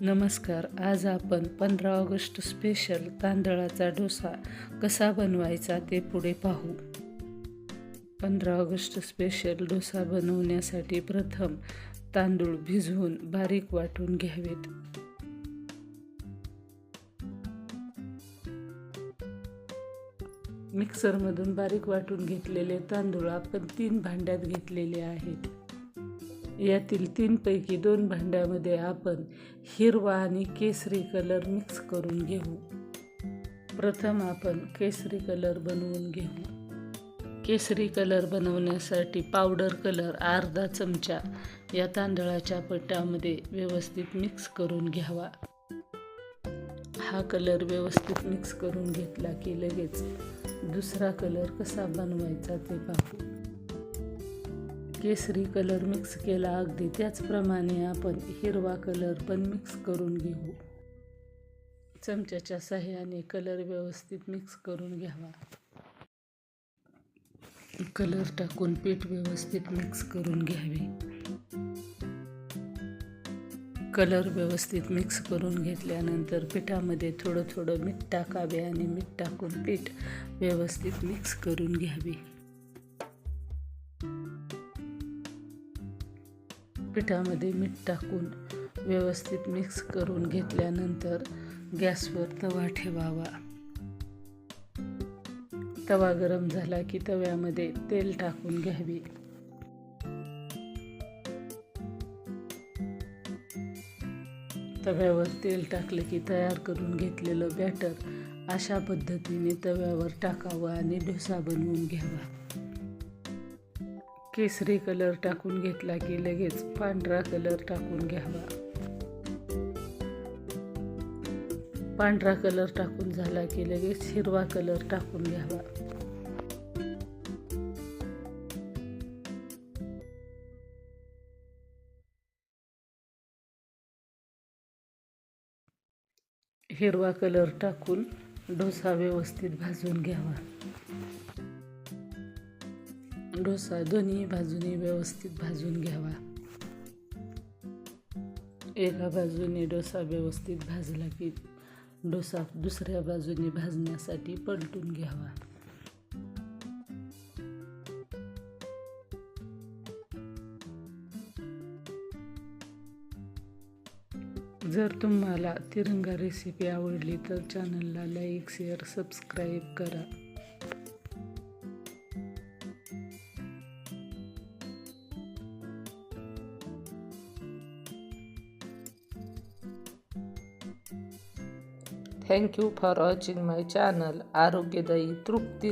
नमस्कार. आज आपण पंधरा ऑगस्ट स्पेशल तांदळाचा डोसा कसा बनवायचा ते पुढे पाहू. पंधरा ऑगस्ट स्पेशल डोसा बनवण्यासाठी प्रथम तांदूळ भिजवून बारीक वाटून घ्यावेत. मिक्सरमधून बारीक वाटून घेतलेले तांदूळ आपण तीन भांड्यात घेतलेले आहेत. यातील तीनपैकी दोन भांड्यामध्ये आपण हिरवा आणि केसरी कलर मिक्स करून घेऊ. प्रथम आपण केसरी कलर बनवून घेऊ. केसरी कलर बनवण्यासाठी पावडर कलर अर्धा चमचा या तांदळाच्या पट्ट्यामध्ये व्यवस्थित मिक्स करून घ्यावा. हा कलर व्यवस्थित मिक्स करून घेतला की लगेच दुसरा कलर कसा बनवायचा ते पाहू. केसरी कलर मिक्स केला अगदी त्याचप्रमाणे आपण हिरवा कलर पण मिक्स करून घेऊ. चमच्याच्या सहाय्याने कलर व्यवस्थित मिक्स करून घ्यावा. कलर टाकून पीठ व्यवस्थित मिक्स करून घ्यावे. कलर व्यवस्थित मिक्स करून घेतल्यानंतर पिठामध्ये थोडं थोडं मीठ टाकावे आणि मीठ टाकून पीठ व्यवस्थित मिक्स करून घ्यावे. पिठामध्ये मीठ टाकून व्यवस्थित मिक्स करून घेतल्यानंतर गॅसवर तवा ठेवावा. तवा गरम झाला की तव्यामध्ये तेल टाकून घ्यावे. तव्यावर तेल टाकले की तयार करून घेतलेलं बॅटर अशा पद्धतीने तव्यावर टाकावं आणि डोसा बनवून घ्यावा. केसरी कलर टाकून घेतला की लगेच पांढरा कलर टाकून घ्यावा. पांढरा कलर टाकून झाला की लगेच हिरवा कलर टाकून घ्यावा. हिरवा कलर टाकून डोसा व्यवस्थित भाजून घ्यावा. डोसा दोन्ही बाजूने व्यवस्थित भाजून घ्यावा. एका बाजूने डोसा व्यवस्थित भाजला की डोसा दुसऱ्या बाजूने भाजण्यासाठी पलटून घ्यावा. जर तुम्हाला तिरंगा रेसिपी आवडली तर चॅनलला लाईक शेअर सबस्क्राईब करा. Thank you for watching my channel Arogyadayi Trupti